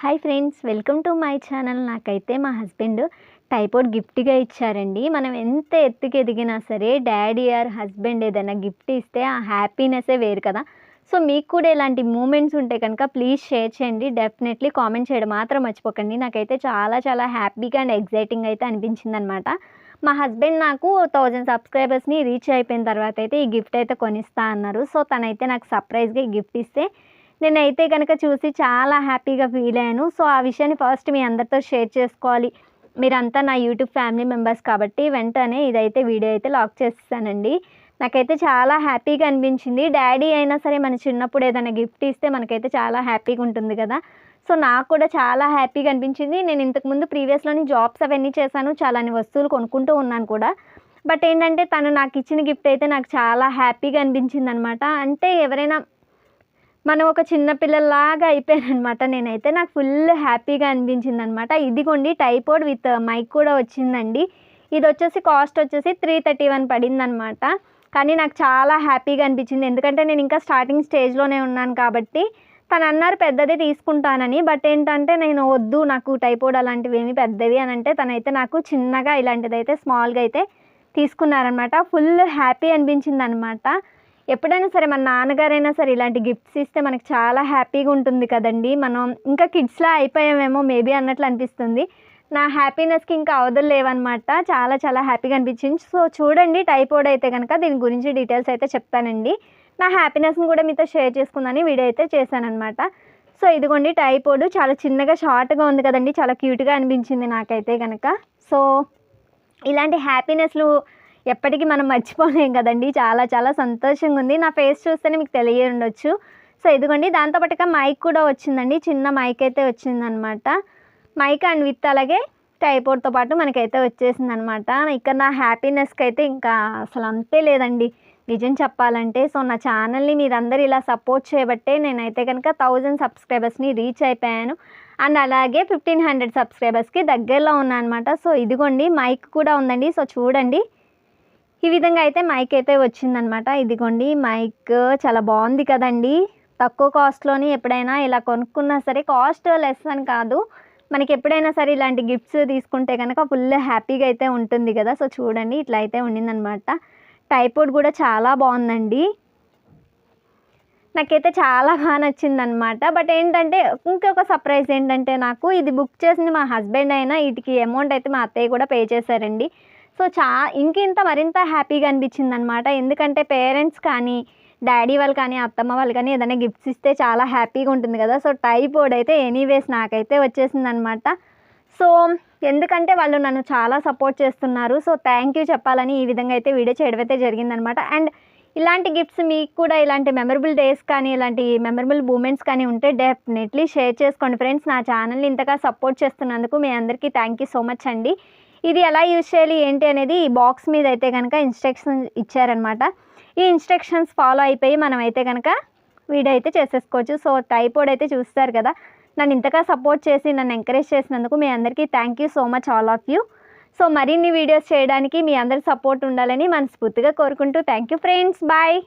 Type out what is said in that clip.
Hi friends welcome to my channel. నాకైతే మా husband టైపోడ్ గిఫ్ట్గా ఇచ్చారండి. మనం ఎంత ఎత్తుకి ఎదిగినా సరే డాడీ ఆర్ హస్బెండ్ ఏదైనా గిఫ్ట్ ఇస్తే ఆ హ్యాపీనెస్సే వేరు కదా. సో మీకు కూడా ఇలాంటి మూమెంట్స్ ఉంటే కనుక ప్లీజ్ షేర్ చేయండి. డెఫినెట్లీ కామెంట్ చేయడం మాత్రం మర్చిపోకండి. నాకైతే చాలా చాలా హ్యాపీగా అండ్ ఎగ్జైటింగ్ అయితే అనిపించింది అనమాట మా హస్బెండ్ నాకు థౌజండ్ సబ్స్క్రైబర్స్ని రీచ్ అయిపోయిన తర్వాత అయితే ఈ గిఫ్ట్ అయితే కొనిస్తా అన్నారు. సో తనైతే నాకు సర్ప్రైజ్గా ఈ గిఫ్ట్ ఇస్తే నేనైతే కనుక చూసి చాలా హ్యాపీగా ఫీల్ అయ్యాను. సో ఆ విషయాన్ని ఫస్ట్ మీ అందరితో షేర్ చేసుకోవాలి. మీరంతా నా యూట్యూబ్ ఫ్యామిలీ మెంబర్స్ కాబట్టి వెంటనే ఇదైతే వీడియో అయితే లాక్ చేస్తానండి నాకైతే చాలా హ్యాపీగా అనిపించింది. డాడీ అయినా సరే మన చిన్నప్పుడు ఏదైనా గిఫ్ట్ ఇస్తే మనకైతే చాలా హ్యాపీగా ఉంటుంది కదా. సో నాకు కూడా చాలా హ్యాపీగా అనిపించింది. నేను ఇంతకుముందు ప్రీవియస్లోని జాబ్స్ అవన్నీ చేశాను. చాలా వస్తువులు కొనుక్కుంటూ ఉన్నాను కూడా. బట్ ఏంటంటే తను నాకు ఇచ్చిన గిఫ్ట్ అయితే నాకు చాలా హ్యాపీగా అనిపించింది అనమాట అంటే ఎవరైనా మనం ఒక చిన్న అయిపోయానమాట అనమాట నేనైతే నాకు ఫుల్ హ్యాపీగా అనిపించింది అనమాట ఇదిగోండి టైపోడ్ విత్ మైక్ కూడా వచ్చిందండి. ఇది వచ్చేసి కాస్ట్ వచ్చేసి త్రీ థర్టీ వన్ పడిందనమాట. కానీ నాకు చాలా హ్యాపీగా అనిపించింది. ఎందుకంటే నేను ఇంకా స్టార్టింగ్ స్టేజ్లోనే ఉన్నాను కాబట్టి తను అన్నారు పెద్దది తీసుకుంటానని. బట్ ఏంటంటే నేను వద్దు నాకు టైపోడ్ అలాంటివి ఏమి పెద్దవి అని అంటే తనైతే నాకు చిన్నగా ఇలాంటిదైతే స్మాల్గా అయితే తీసుకున్నారనమాట. ఫుల్ హ్యాపీ అనిపించింది అనమాట ఎప్పుడైనా సరే మన నాన్నగారైనా సరే ఇలాంటి గిఫ్ట్స్ ఇస్తే మనకు చాలా హ్యాపీగా ఉంటుంది కదండి. మనం ఇంకా కిడ్స్లా అయిపోయామేమో మేబీ అన్నట్లు అనిపిస్తుంది. నా హ్యాపీనెస్కి ఇంకా అవధులు లేవన్నమాట. చాలా చాలా హ్యాపీగా అనిపించింది. సో చూడండి టైపోడ్ అయితే కనుక దీని గురించి డీటెయిల్స్ అయితే చెప్తానండి. నా హ్యాపీనెస్ని కూడా మీతో షేర్ చేసుకుందని వీడియో అయితే చేశానమాట సో ఇదిగోండి టైపోడ్ చాలా చిన్నగా షార్ట్గా ఉంది కదండి. చాలా క్యూట్గా అనిపించింది నాకైతే కనుక సో ఇలాంటి హ్యాపీనెస్లు ఎప్పటికీ మనం మర్చిపోలేం కదండి. చాలా చాలా సంతోషంగా ఉంది. నా ఫేస్ చూస్తేనే మీకు తెలియ ఉండొచ్చు సో ఇదిగోండి దాంతోపాటుగా మైక్ కూడా వచ్చిందండి. చిన్న మైక్ అయితే వచ్చిందనమాట. మైక్ అండ్ విత్ అలాగే టైపోర్డ్తో పాటు మనకైతే వచ్చేసింది అనమాట ఇక్కడ నా హ్యాపీనెస్కి అయితే ఇంకా అసలు అంతే లేదండి. నిజం చెప్పాలంటే సో నా ఛానల్ని మీరందరూ ఇలా సపోర్ట్ చేయబట్టే నేనైతే కనుక థౌజండ్ సబ్స్క్రైబర్స్ని రీచ్ అయిపోయాను. అండ్ అలాగే ఫిఫ్టీన్ హండ్రెడ్ సబ్స్క్రైబర్స్కి దగ్గరలో ఉన్నా అనమాట సో ఇదిగోండి మైక్ కూడా ఉందండి. సో చూడండి. ఈ విధంగా అయితే మైక్ అయితే వచ్చిందనమాట. ఇదిగోండి మైక్ చాలా బాగుంది కదండి. తక్కువ కాస్ట్లోని ఎప్పుడైనా ఇలా కొనుక్కున్నా సరే కాస్ట్ లెస్ అని కాదు. మనకి ఎప్పుడైనా సరే ఇలాంటి గిఫ్ట్స్ తీసుకుంటే కనుక ఫుల్ హ్యాపీగా అయితే ఉంటుంది కదా. సో చూడండి ఇట్లా అయితే ఉండిందనమాట. టైపోడ్ కూడా చాలా బాగుందండి. నాకైతే చాలా బాగా నచ్చిందనమాట. బట్ ఏంటంటే ఇంకొక సర్ప్రైజ్ ఏంటంటే నాకు ఇది బుక్ చేసింది మా హస్బెండ్ అయినా వీటికి అమౌంట్ అయితే మా అత్తయ్య కూడా పే చేశారండి. సో చా ఇంకింత మరింత హ్యాపీగా అనిపించింది అనమాట ఎందుకంటే పేరెంట్స్ కానీ డాడీ వాళ్ళు కానీ అత్తమ్మ వాళ్ళు కానీ ఏదైనా గిఫ్ట్స్ ఇస్తే చాలా హ్యాపీగా ఉంటుంది కదా. సో టైపోర్డ్ అయితే ఎనీవేస్ నాకైతే వచ్చేసింది అనమాట సో ఎందుకంటే వాళ్ళు నన్ను చాలా సపోర్ట్ చేస్తున్నారు. సో థ్యాంక్ యూ చెప్పాలని ఈ విధంగా అయితే వీడియో చేయడం అయితే జరిగిందనమాట. అండ్ ఇలాంటి గిఫ్ట్స్ మీకు కూడా ఇలాంటి మెమరబుల్ డేస్ కానీ ఇలాంటి మెమరబుల్ మూమెంట్స్ కానీ ఉంటే డెఫినెట్లీ షేర్ చేసుకోండి ఫ్రెండ్స్. నా ఛానల్ని ఇంతగా సపోర్ట్ చేస్తున్నందుకు మీ అందరికీ థ్యాంక్ యూ సో మచ్ అండి. ఇది ఎలా యూజ్ చేయాలి ఏంటి అనేది ఈ బాక్స్ మీద అయితే కనుక ఇన్స్ట్రక్షన్స్ ఇచ్చారనమాట ఈ ఇన్స్ట్రక్షన్స్ ఫాలో అయిపోయి మనం అయితే కనుక వీడియో అయితే చేసేసుకోవచ్చు. సో టైపోడ్ అయితే చూస్తారు కదా. నన్ను ఇంతగా సపోర్ట్ చేసి నన్ను ఎంకరేజ్ చేసినందుకు మీ అందరికీ thank you so much all of you so మరిన్ని వీడియోస్ చేయడానికి మీ అందరి సపోర్ట్ ఉండాలని మనస్ఫూర్తిగా కోరుకుంటూ థ్యాంక్ యూ ఫ్రెండ్స్ బాయ్